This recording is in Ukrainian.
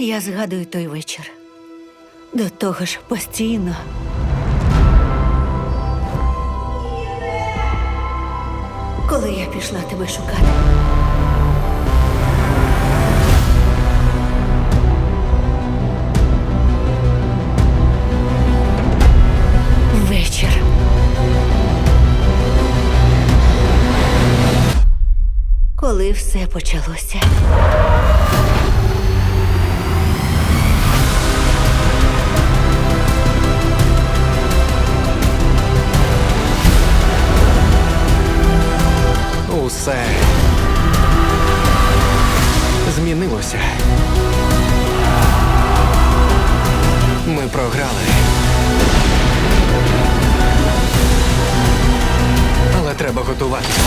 Я згадую той вечір. До того ж, постійно. Коли я пішла тебе шукати. Вечір. Коли все почалося. Усе змінилося. Ми програли. Але треба готуватися.